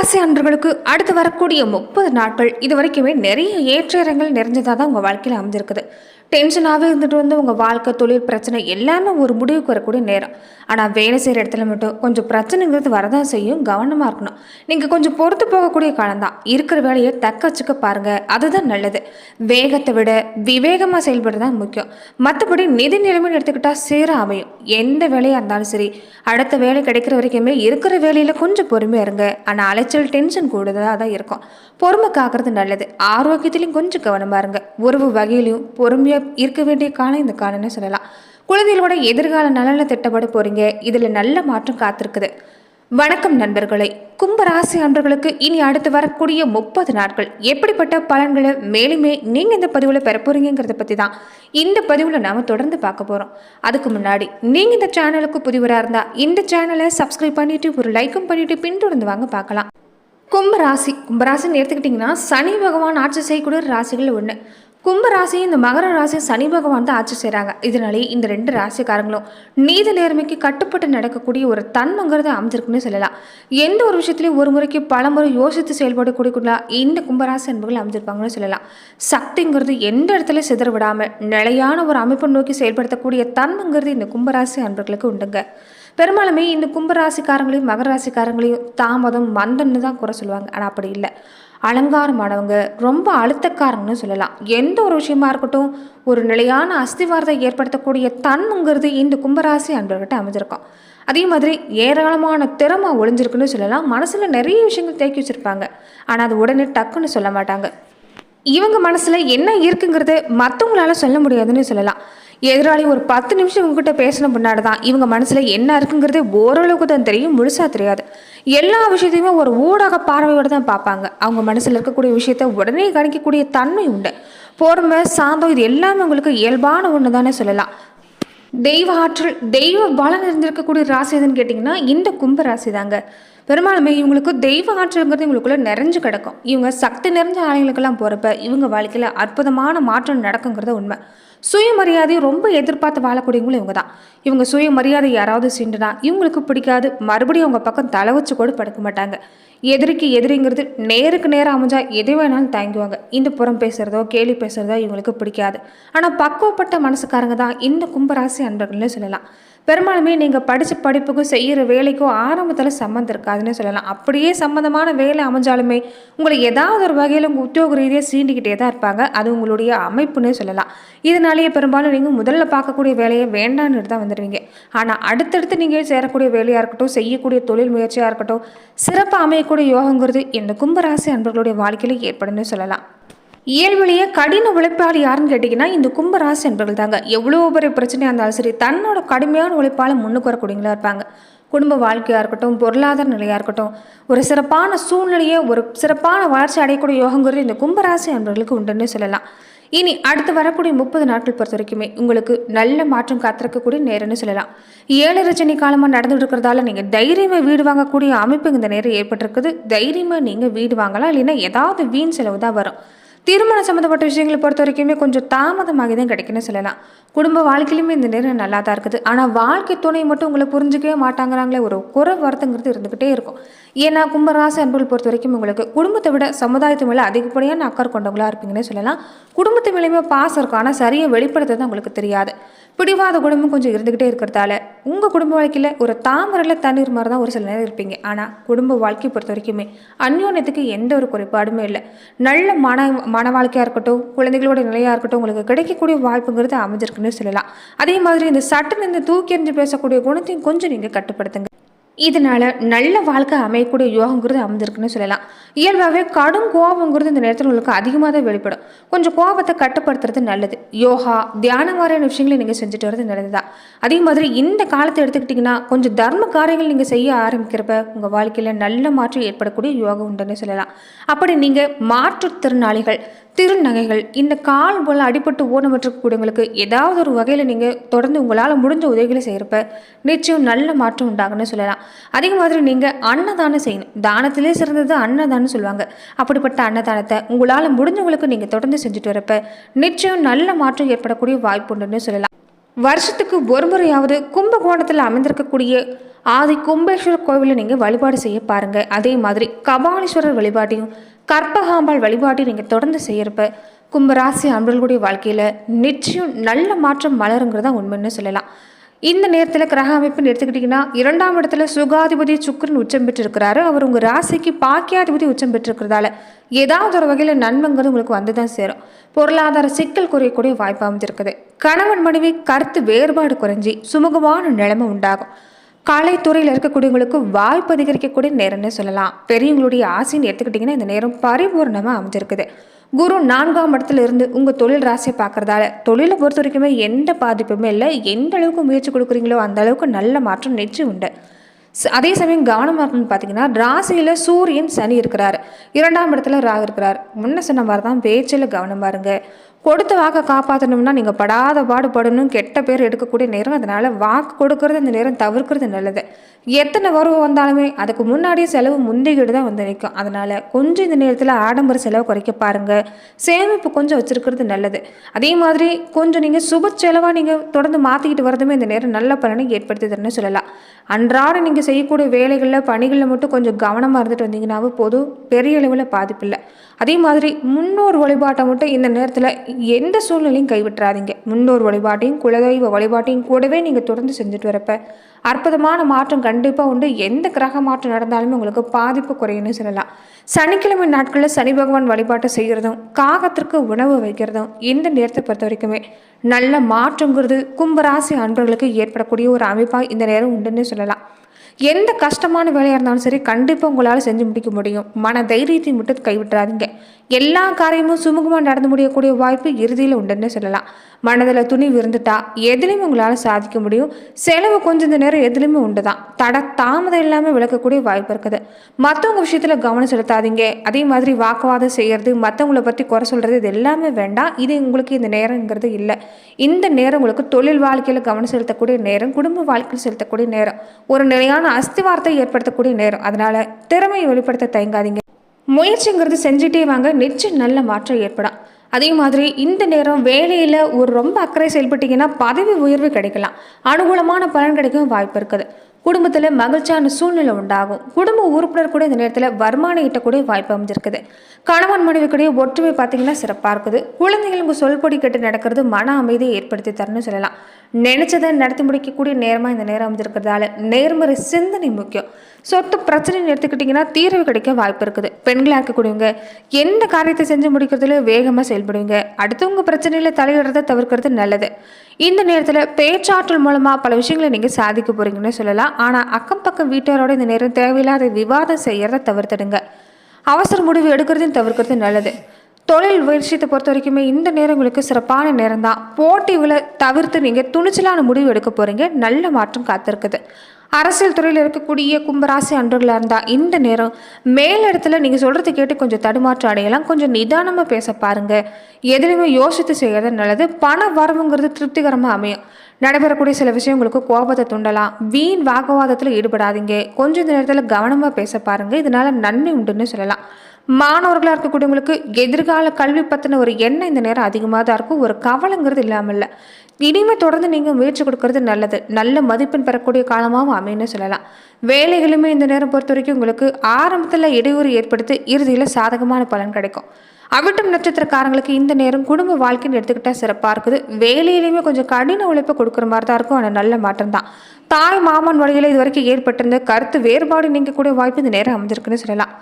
கும்பராசி அன்பர்களுக்கு அடுத்து வரக்கூடிய முப்பது நாட்கள் இது வரைக்குமே நிறைய ஏற்றங்கள் நிறைஞ்சதாக தான் உங்கள் வாழ்க்கையில் அமைஞ்சிருக்குது. டென்ஷனாகவே இருந்துட்டு வந்து உங்கள் வாழ்க்கை தொழில் பிரச்சனை எல்லாமே ஒரு முடிவுக்கு வரக்கூடிய நேரம். ஆனால் வேலை செய்கிற இடத்துல மட்டும் கொஞ்சம் பிரச்சனைங்கிறது வரதான் செய்யும். கவனமாக இருக்கணும். நீங்கள் கொஞ்சம் பொறுத்து போகக்கூடிய காலம்தான். இருக்கிற வேலையை தக்க வச்சுக்க பாருங்கள் அதுதான் நல்லது. வேகத்தை விட விவேகமாக செயல்படுறது தான் முக்கியம். மற்றபடி நிதி நிலைமைன்னு எடுத்துக்கிட்டால் சீராக அமையும். எந்த வேலையாக இருந்தாலும் சரி அடுத்த வேலை கிடைக்கிற வரைக்குமே இருக்கிற வேலையில் கொஞ்சம் பொறுமையாக இருங்க. ஆனால் அலைச்சல் டென்ஷன் கூடுதலாக தான் இருக்கும். பொறுமை காக்கிறது நல்லது. ஆரோக்கியத்திலையும் கொஞ்சம் கவனமாக இருங்க. உறவு வகையிலையும் பொறுமையாக இருக்க வேண்டிய காலம் இந்த காலம்னு சொல்லலாம். குழந்தைகளோட எதிர்கால நலனில் திட்டப்பட போகிறீங்க இதில் நல்ல மாற்றம் காத்திருக்குது. வணக்கம் நண்பர்களே. கும்பராசி அன்பர்களுக்கு இனி அடுத்து வரக்கூடிய முப்பது நாட்கள் எப்படிப்பட்ட பலன்களை மேலுமே நீங்கள் இந்த பதிவில் பெற போறீங்கிறத பற்றி தான் இந்த பதிவில் நாம் தொடர்ந்து பார்க்க போகிறோம் அதுக்கு முன்னாடி நீங்கள் இந்த சேனலுக்கு புதிவராக இருந்தால் இந்த சேனலை சப்ஸ்கிரைப் பண்ணிவிட்டு ஒரு லைக்கும் பண்ணிவிட்டு பின்தொடர்ந்து வாங்க பார்க்கலாம். கும்பராசி. கும்பராசின்னு எடுத்துக்கிட்டிங்கன்னா சனி பகவான் ஆட்சி செய்யக்கூடிய ராசிகள் ஒன்று கும்பராசி இந்த மகர ராசியும் சனி பகவான் தான் ஆட்சி செய்கிறாங்க இதனாலே இந்த ரெண்டு ராசிக்காரங்களும் நீதி நேர்மைக்கு கட்டுப்பட்டு நடக்கக்கூடிய ஒரு தன்மைங்கிறத அமைஞ்சிருக்குன்னு சொல்லலாம். எந்த ஒரு விஷயத்துலையும் ஒரு முறைக்கு பல முறை யோசித்து செயல்படக்கூடிய இந்த கும்பராசி அன்புகள் அமைஞ்சிருப்பாங்கன்னு சொல்லலாம். சக்திங்கிறது எந்த இடத்துல சிதற விடாமல் நிலையான ஒரு அமைப்பை நோக்கி செயல்படுத்தக்கூடிய தன்மைங்கிறது இந்த கும்பராசி அன்பர்களுக்கு உண்டுங்க. பெரும்பாலுமே இந்த கும்பராசிக்காரங்களையும் மகர ராசிக்காரங்களையும் தாமதம் மந்தன்னு தான் குறை சொல்லுவாங்க. ஆனால் அப்படி இல்லை. அலங்காரமானவங்க ரொம்ப அழுத்தக்காரங்கன்னு சொல்லலாம். எந்த ஒரு விஷயமா இருக்கட்டும் ஒரு நிலையான அஸ்திவாரத்தை ஏற்படுத்தக்கூடிய தன்மைங்கிறது இந்த கும்பராசி அன்பர்கிட்ட அமைஞ்சிருக்கும். அதே மாதிரி ஏராளமான திறமை ஒளிஞ்சிருக்குன்னு சொல்லலாம். மனசில் நிறைய விஷயங்கள் தேக்கி வச்சுருப்பாங்க. ஆனால் அது உடனே டக்குன்னு சொல்ல மாட்டாங்க. இவங்க மனசில் என்ன இருக்குங்கிறது மற்றவங்களால சொல்ல முடியாதுன்னு சொல்லலாம். எதிராளி ஒரு பத்து நிமிஷம் இவங்ககிட்ட பேசின முன்னாடி தான் இவங்க மனசில் என்ன இருக்குங்கிறது ஓரளவுக்கு தான் தெரியும் முழுசாக தெரியாது. எல்லா விஷயத்தையுமே ஒரு ஊடக பார்வையோடு தான் பார்ப்பாங்க. அவங்க மனசில் இருக்கக்கூடிய விஷயத்த உடனே கணிக்கக்கூடிய தன்மை உண்டு. பொறுமை சாந்தம் இது எல்லாமே உங்களுக்கு இயல்பான ஒன்று தானே சொல்லலாம். தெய்வ ஆற்றல் தெய்வ பலம் இருந்திருக்கக்கூடிய ராசி எதுன்னு கேட்டிங்கன்னா இந்த கும்ப ராசி தாங்க பெரும்பாலுமே இவங்களுக்கு தெய்வ ஆற்றல்ங்கிறது இவங்களுக்குள்ள நிறைஞ்சு கிடக்கும். இவங்க சக்தி நிறைஞ்ச ஆலயங்களுக்கெல்லாம் போகிறப்ப இவங்க வாழ்க்கையில் அற்புதமான மாற்றம் நடக்குங்கிறது உண்மை. சுயமரியாதையை ரொம்ப எதிர்பார்த்து வாழக்கூடியவங்களும் இவங்க தான் இவங்க சுயமரியாதை யாராவது சீண்டுனா இவங்களுக்கு பிடிக்காது. மறுபடியும் அவங்க பக்கம் தலை வச்சு கூட படுக்க மாட்டாங்க. எதிரிக்கு எதிரிங்கிறது நேருக்கு நேரம் அமைஞ்சால் எதை வேணாலும் தாங்குவாங்க இந்த புறம் பேசுகிறதோ கேலி பேசுகிறதோ இவங்களுக்கு பிடிக்காது. ஆனால் பக்குவப்பட்ட மனசுக்காரங்க தான் இந்த கும்பராசி அன்பர்கள்னு சொல்லலாம். பெரும்பாலுமே நீங்கள் படித்த படிப்புக்கும் செய்கிற வேலைக்கும் ஆரம்பத்தில் சம்மந்தம் இருக்காதுன்னு சொல்லலாம். அப்படியே சம்மந்தமான வேலை அமைஞ்சாலுமே உங்களை ஏதாவது ஒரு வகையில் உங்கள் உத்தியோக ரீதியாக சீண்டிக்கிட்டே தான் இருப்பாங்க. அது உங்களுடைய அமைப்புன்னு சொல்லலாம். இதனாலேயே பெரும்பாலும் நீங்கள் முதல்ல பார்க்கக்கூடிய வேலையை வேண்டான்னு தான் வந்துடுவீங்க ஆனால் அடுத்தடுத்து நீங்கள் சேரக்கூடிய வேலையாக இருக்கட்டும் செய்யக்கூடிய தொழில் முயற்சியாக இருக்கட்டும் சிறப்பாக அமையக்கூடிய யோகங்கிறது இந்த கும்பராசி அன்பர்களுடைய வாழ்க்கையில் ஏற்படும்னு சொல்லலாம். இயல்பிலேயே கடின உழைப்பாளி யாருன்னு கேட்டிங்கன்னா இந்த கும்பராசி என்பவர்கள் தாங்க எவ்வளோ பெரிய பிரச்சனையாக இருந்தாலும் சரி தன்னோட கடுமையான உழைப்பால் முன்னுக்கு வரக்கூடியவங்களா இருப்பாங்க. குடும்ப வாழ்க்கையாக இருக்கட்டும் பொருளாதார நிலையாக இருக்கட்டும் ஒரு சிறப்பான சூழ்நிலையை ஒரு சிறப்பான வளர்ச்சி அடையக்கூடிய யோகங்கிறது இந்த கும்பராசி அன்பர்களுக்கு உண்டுன்னு சொல்லலாம். இனி அடுத்து வரக்கூடிய முப்பது நாட்கள் பொறுத்த வரைக்குமே உங்களுக்கு நல்ல மாற்றம் காத்திருக்கக்கூடிய நேரம்னு சொல்லலாம். ஏழு ரச்சனை காலமாக நடந்துட்டு இருக்கிறதால நீங்கள் தைரியமாக வீடு வாங்கக்கூடிய அமைப்பு இந்த நேரம் ஏற்பட்டிருக்குது. தைரியமாக நீங்கள் வீடு வாங்கலாம் இல்லைன்னா ஏதாவது வீண் செலவு தான் வரும். திருமணம் சம்மந்தப்பட்ட விஷயங்களை பொறுத்த வரைக்குமே கொஞ்சம் தாமதமாகி தான் கிடைக்குன்னு சொல்லலாம். குடும்ப வாழ்க்கையிலுமே இந்த நேரம் நல்லா தான் இருக்குது. ஆனால் வாழ்க்கை துணை மட்டும் உங்களை புரிஞ்சிக்கவே மாட்டாங்கிறாங்களே ஒரு குறை வருத்தங்கிறது இருந்துக்கிட்டே இருக்கும். ஏன்னா கும்பராசி அன்புகள் பொறுத்த வரைக்கும் உங்களுக்கு குடும்பத்தை விட சமுதாயத்து மேலே அதிகப்படியான அக்கறை கொண்டவங்களா இருப்பீங்கன்னு சொல்லலாம். குடும்பத்து மேலேயுமே பாசம் இருக்கும். ஆனால் சரியாக வெளிப்படுத்துறது உங்களுக்கு தெரியாது. பிடிவாத குடும்பம் கொஞ்சம் இருந்துக்கிட்டே இருக்கிறதால உங்கள் குடும்ப வாழ்க்கையில் ஒரு தாமரில் தண்ணீர் மாதிரி தான் ஒரு சில நேரம் இருப்பீங்க. ஆனால் குடும்ப வாழ்க்கையை பொறுத்த வரைக்குமே அந்யோன்யத்துக்கு எந்த ஒரு குறைபாடுமே இல்லை. நல்ல மன மன வாழ்க்கையாக இருக்கட்டும் குழந்தைகளோட நிலையாக இருக்கட்டும் உங்களுக்கு கிடைக்கக்கூடிய வாய்ப்புங்கிறது அமைஞ்சிருக்குன்னு சொல்லலாம். அதே மாதிரி இந்த சட்டன் இந்த தூக்கி எறிஞ்சு பேசக்கூடிய குணத்தையும் கொஞ்சம் நீங்கள் கட்டுப்படுத்துங்க. இதனால நல்ல வாழ்க்கை அமையக்கூடிய யோகங்கிறது அமைஞ்சிருக்குன்னு சொல்லலாம். இயல்பாகவே கடும் கோபங்கிறது இந்த நேரத்தில் உங்களுக்கு அதிகமாக தான் வெளிப்படும். கொஞ்சம் கோபத்தை கட்டுப்படுத்துறது நல்லது. யோகா தியானம் மாதிரியான விஷயங்களை நீங்கள் செஞ்சுட்டு வரது நல்லது தான் அதே மாதிரி இந்த காலத்தை எடுத்துக்கிட்டிங்கன்னா கொஞ்சம் தர்ம காரியங்கள் நீங்கள் செய்ய ஆரம்பிக்கிறப்ப உங்கள் வாழ்க்கையில் நல்ல மாற்றம் ஏற்படக்கூடிய யோகம் உண்டுன்னு சொல்லலாம். அப்படி நீங்கள் மாற்றுத்திறனாளிகள் திருநகைகள் இந்த கால் போல் அடிபட்டு ஊனமற்றக்கூடியவங்களுக்கு ஏதாவது ஒரு வகையில் நீங்கள் தொடர்ந்து உங்களால் முடிஞ்ச உதவிகளை செய்கிறப்ப நிச்சயம் நல்ல மாற்றம் உண்டாகுன்னு சொல்லலாம். அதே மாதிரி நீங்கள் அன்னதானம் செய்யணும். தானத்திலே சிறந்தது அன்னதானம் சொல்லுவாங்க. அப்படிப்பட்ட அன்னதானத்தை உங்களால் முடிஞ்சவங்களுக்கு நீங்கள் தொடர்ந்து செஞ்சுட்டு வரப்ப நிச்சயம் நல்ல மாற்றம் ஏற்படக்கூடிய வாய்ப்பு உண்டுன்னு சொல்லலாம். வருஷத்துக்கு ஒரு முறையாவது கும்பகோணத்தில் அமைந்திருக்கக்கூடிய ஆதி கும்பேஸ்வரர் கோவிலில் நீங்கள் வழிபாடு செய்ய பாருங்கள் அதே மாதிரி கபாலீஸ்வரர் வழிபாட்டையும் கற்பகாம்பாள் வழிபாட்டை நீங்கள் தொடர்ந்து செய்யறப்ப கும்பராசி அன்பர்களுடைய வாழ்க்கையில் நிச்சயம் நல்ல மாற்றம் மலருங்கிறதா உண்மைன்னு சொல்லலாம். இந்த நேரத்தில் கிரக அமைப்புன்னு எடுத்துக்கிட்டிங்கன்னா இரண்டாம் இடத்துல சுகாதிபதி சுக்கிரன் உச்சம் பெற்றிருக்கிறாரு. அவர் உங்கள் ராசிக்கு பாக்கியாதிபதி உச்சம் பெற்றிருக்கிறதால ஏதாவது ஒரு வகையில் நன்மைங்கிறது உங்களுக்கு வந்து தான் சேரும். பொருளாதார சிக்கல் குறையக்கூடிய வாய்ப்பு அமைஞ்சிருக்குது. கணவன் மனைவி கருத்து வேறுபாடு குறைஞ்சி சுமூகமான நிலைமை உண்டாகும். கலைத்துறையில் இருக்கக்கூடியவங்களுக்கு வாய்ப்பு அதிகரிக்கக்கூடிய நேரம்னு சொல்லலாம். பெரியவங்களுடைய ஆசைன்னு எடுத்துக்கிட்டிங்கன்னா இந்த நேரம் பரிபூர்ணமாக அமைஞ்சிருக்குது. குரு நான்காம் இடத்துல இருந்து உங்கள் தொழில் ராசியை பார்க்குறதால தொழிலை பொறுத்த வரைக்குமே எந்த பாதிப்புமே இல்லை. எந்த அளவுக்கு முயற்சி கொடுக்குறீங்களோ அந்த அளவுக்கு நல்ல மாற்றம் நிச்சயம் உண்டு. அதே சமயம் கவனமாக இருக்குன்னு பார்த்தீங்கன்னா ராசியில் சூரியன் சனி இருக்கிறார். இரண்டாம் இடத்துல ராகு இருக்கிறார். முன்ன சொன்ன மாதிரி தான் பேச்சில் கவனமாக இருங்க. கொடுத்த வாக்கை காப்பாற்றணும்னா நீங்கள் படாத பாடுபடணும் கெட்ட பேர் எடுக்கக்கூடிய நேரம். அதனால் வாக்கு கொடுக்கறது இந்த நேரம் தவிர்க்கிறது நல்லது. எத்தனை வரவு வந்தாலுமே அதுக்கு முன்னாடியே செலவு முந்திக்கிட்டு தான் வந்து நிற்கும் அதனால் கொஞ்சம் இந்த நேரத்தில் ஆடம்பர செலவு குறைக்க பாருங்கள் சேமிப்பு கொஞ்சம் வச்சுருக்கிறது நல்லது. அதே மாதிரி கொஞ்சம் நீங்கள் சுப செலவாக நீங்கள் தொடர்ந்து மாற்றிக்கிட்டு வரதுமே இந்த நேரம் நல்ல பலனை ஏற்படுத்தி தருன்னு சொல்லலாம். அன்றாட நீங்கள் செய்யக்கூடிய வேலைகளில் பணிகளில் மட்டும் கொஞ்சம் கவனமாக இருந்துட்டு வந்தீங்கன்னாவே போதும் பெரிய அளவில் பாதிப்பில்லை அதே மாதிரி முன்னோர் வழிபாட்டை மட்டும் இந்த நேரத்தில் எந்த சூழ்நிலையும் கைவிட்டுறாதீங்க. முன்னோர் வழிபாட்டையும் குலதெய்வ வழிபாட்டையும் கூடவே நீங்கள் தொடர்ந்து செஞ்சுட்டு வரப்ப அற்புதமான மாற்றம் கண்டிப்பாக உண்டு. எந்த கிரக மாற்றம் நடந்தாலுமே உங்களுக்கு பாதிப்பு குறையும்னு சொல்லலாம். சனிக்கிழமை நாட்களில் சனி பகவான் வழிபாட்டை செய்கிறதும் காகத்திற்கு உணவு வைக்கிறதும் இந்த நேரத்தை பொறுத்த வரைக்குமே நல்ல மாற்றங்கிறது கும்பராசி அன்பர்களுக்கு ஏற்படக்கூடிய ஒரு அமைப்பாக இந்த நேரம் உண்டுன்னு சொல்லலாம். எந்த கஷ்டமான வேலையாக இருந்தாலும் சரி கண்டிப்பாக உங்களால் செஞ்சு முடிக்க முடியும். மன தைரியத்தை மட்டும் கைவிட்டுறாதீங்க. எல்லா காரியமும் சுமூகமாக நடந்து முடியக்கூடிய வாய்ப்பு இறுதியில் உண்டுன்னு சொல்லலாம். மனதில் துணி விருந்துட்டா எதுலேயுமே உங்களால் சாதிக்க முடியும். செலவு கொஞ்சம் இந்த நேரம் எதுலேயுமே உண்டு தான் தட தாமதம் இல்லாமல் விளக்கக்கூடிய வாய்ப்பு இருக்குது. மற்றவங்க விஷயத்தில் கவனம் செலுத்தாதீங்க. அதே மாதிரி வாக்குவாதம் செய்கிறது மற்றவங்கள பற்றி குறை சொல்கிறது இது எல்லாமே வேண்டாம். இது உங்களுக்கு இந்த நேரங்கிறது இல்லை. இந்த நேரம் உங்களுக்கு தொழில் வாழ்க்கையில் கவனம் செலுத்தக்கூடிய நேரம் குடும்ப வாழ்க்கையில் செலுத்தக்கூடிய நேரம் ஒரு நிலையான அஸ்திவாரத்தை ஏற்படுத்தக்கூடிய நேரம். அதனால் திறமையை வெளிப்படுத்த தயங்காதீங்க. முயற்சிங்கிறது செஞ்சுட்டே வாங்க. நிச்சயம் நல்ல மாற்றம் ஏற்படும். அதே மாதிரி இந்த நேரம் வேலையில் ஒரு ரொம்ப அக்கறை செயல்பட்டீங்கன்னா பதவி உயர்வு கிடைக்கலாம். அனுகூலமான பலன் கிடைக்கும் வாய்ப்பு இருக்குது. குடும்பத்தில் மகிழ்ச்சியான சூழ்நிலை உண்டாகும். குடும்ப உறுப்பினர் கூட இந்த நேரத்தில் வருமானம் ஈட்டக்கூடிய வாய்ப்பு அமைஞ்சிருக்குது. கணவன் மனைவிக்குடைய ஒற்றுமை பார்த்தீங்கன்னா சிறப்பாக இருக்குது. குழந்தைகள் உங்கள் சொல்படி கேட்டு நடக்கிறது மன அமைதியை ஏற்படுத்தி தரணும்னு சொல்லலாம். நினைச்சதை நடத்தி முடிக்கக்கூடிய நேரமாக இந்த நேரம் அமைஞ்சிருக்கிறதால நேர்மறை சிந்தனை முக்கியம். சொத்து பிரச்சனைன்னு எடுத்துக்கிட்டிங்கன்னா தீர்வு கிடைக்க வாய்ப்பு இருக்குது. பெண்களாக இருக்கக்கூடியவங்க எந்த காரியத்தை செஞ்சு முடிக்கிறதுல வேகமாக செயல்படுவீங்க. அடுத்தவங்க பிரச்சனையில் தலையிடுறதை தவிர்க்கிறது நல்லது. இந்த நேரத்தில் பேச்சாற்றல் மூலமாக பல விஷயங்களை நீங்கள் சாதிக்க போகிறீங்கன்னு சொல்லலாம். ஆனால் அக்கம் பக்கம் வீட்டாரோட இந்த நேரம் தேவையில்லாத விவாதம் செய்கிறத தவிர்த்துடுங்க. அவசர முடிவு எடுக்கிறதையும் தவிர்க்கிறது நல்லது. தொழில் விஷயத்தை பொறுத்த வரைக்குமே இந்த நேரம் உங்களுக்கு சிறப்பான நேரம் தான் போட்டிகளை தவிர்த்து நீங்கள் துணிச்சலான முடிவு எடுக்க போகிறீங்க நல்ல மாற்றம் காத்திருக்குது. அரசியல் துறையில் இருக்கக்கூடிய கும்பராசி அன்றர்களாக இருந்தால் இந்த நேரம் மேலிடத்துல நீங்கள் சொல்கிறது கேட்டு கொஞ்சம் தடுமாற்றம் அடையலாம். கொஞ்சம் நிதானமாக பேச பாருங்கள் எதுலையுமே யோசித்து செய்கிறது நல்லது. பண வரவுங்கிறது திருப்திகரமாக அமையும். நடைபெறக்கூடிய சில விஷயம் உங்களுக்கு கோபத்தை தூண்டலாம். வீண் வாக்குவாதத்தில் ஈடுபடாதீங்க. கொஞ்சம் இந்த நேரத்தில் கவனமாக பேச பாருங்கள் இதனால் நன்மை உண்டுன்னு சொல்லலாம். மாணவர்களாக இருக்கக்கூடியவங்களுக்கு எதிர்கால கல்வி பற்றின ஒரு எண்ணம் இந்த நேரம் அதிகமாக தான் இருக்கும். ஒரு கவலைங்கிறது இல்லாமல் இல்லை இனிமே தொடர்ந்து நீங்கள் முயற்சி கொடுக்கறது நல்லது. நல்ல மதிப்பெண் பெறக்கூடிய காலமாகவும் அமைன்னு சொல்லலாம். வேலைகளுமே இந்த நேரம் பொறுத்த வரைக்கும் உங்களுக்கு ஆரம்பத்தில் இடையூறு ஏற்படுத்தி இறுதியில் சாதகமான பலன் கிடைக்கும். அவிட்டம் நட்சத்திரக்காரங்களுக்கு இந்த நேரம் குடும்ப வாழ்க்கைன்னு எடுத்துக்கிட்டா சிறப்பாக இருக்குது. வேலையிலையுமே கொஞ்சம் கடின உழைப்பை கொடுக்குற மாதிரி தான் இருக்கும். ஆனால் நல்ல மாற்றம் தான் தாய் மாமன் வழியில் இது வரைக்கும் ஏற்பட்டிருந்த கருத்து வேறுபாடு நீங்கக்கூடிய வாய்ப்பு இந்த நேரம் அமைஞ்சிருக்குன்னு சொல்லலாம்.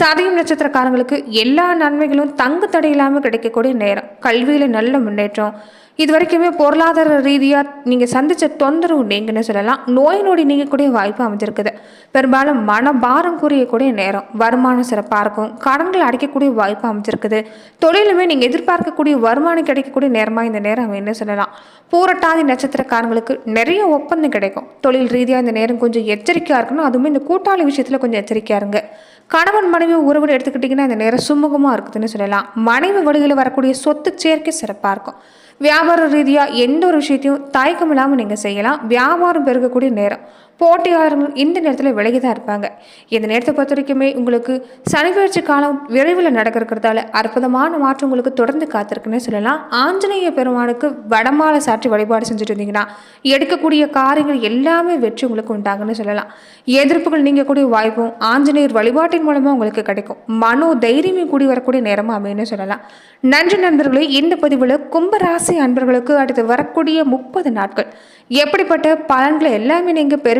சதயம் நட்சத்திரக்காரங்களுக்கு எல்லா நன்மைகளும் தங்கு தடை இல்லாமல் கிடைக்கக்கூடிய நேரம். கல்வியில் நல்ல முன்னேற்றம் இது வரைக்குமே பொருளாதார ரீதியாக நீங்கள் சந்தித்த தொந்தரவு நீங்கன்னு சொல்லலாம். நோய் நொடி நீங்கக்கூடிய வாய்ப்பு அமைஞ்சிருக்குது. பெரும்பாலும் மனபாரம் கூறியக்கூடிய நேரம் வருமானம் சிறப்பாக இருக்கும். கடன்கள் அடைக்கக்கூடிய வாய்ப்பு அமைஞ்சிருக்குது. தொழிலுமே நீங்கள் எதிர்பார்க்கக்கூடிய வருமானம் கிடைக்கக்கூடிய நேரமாக இந்த நேரம் என்ன சொல்லலாம். பூரட்டாதி நட்சத்திரக்காரங்களுக்கு நிறைய ஒப்பந்தம் கிடைக்கும். தொழில் ரீதியாக இந்த நேரம் கொஞ்சம் எச்சரிக்கையாக இருக்கணும். அதுவுமே இந்த கூட்டாளி விஷயத்தில் கொஞ்சம் எச்சரிக்கையாக இருங்க. கணவன் மனைவி உறவுன்னு எடுத்துக்கிட்டிங்கன்னா இந்த நேரம் சுமூகமாக இருக்குதுன்னு சொல்லலாம். மனைவி வழியில் வரக்கூடிய சொத்து சேர்க்கை சிறப்பாக இருக்கும். வியாபார ரீதியாக எந்த ஒரு விஷயத்தையும் தயக்கம் இல்லாமல் நீங்கள் செய்யலாம். வியாபாரம் பெருகக்கூடிய நேரம். போட்டியாளரும் இந்த நேரத்தில் விலகி தான் இருப்பாங்க. இந்த நேரத்தை பொறுத்த வரைக்குமே உங்களுக்கு சனி காலம் விரைவில் நடக்கிறதால அற்புதமான மாற்றம் உங்களுக்கு தொடர்ந்து காத்திருக்குன்னே சொல்லலாம். ஆஞ்சநேய பெருமானுக்கு வடமாலை சாற்றி வழிபாடு செஞ்சுட்டு இருந்தீங்கன்னா எடுக்கக்கூடிய காரியங்கள் எல்லாமே வெற்றி உங்களுக்கு உண்டாகுன்னு சொல்லலாம். எதிர்ப்புகள் நீங்கக்கூடிய வாய்ப்பும் ஆஞ்சநேயர் வழிபாட்டின் மூலமாக உங்களுக்கு கிடைக்கும். மனோ தைரியமே கூடி வரக்கூடிய நேரமாக அமையன்னு சொல்லலாம். நன்றி நண்பர்களே இந்த பதிவில் கும்பராசி அன்பர்களுக்கு அடுத்து வரக்கூடிய முப்பது நாட்கள். எப்படிப்பட்ட பலன்களை எல்லாமே நீங்கள்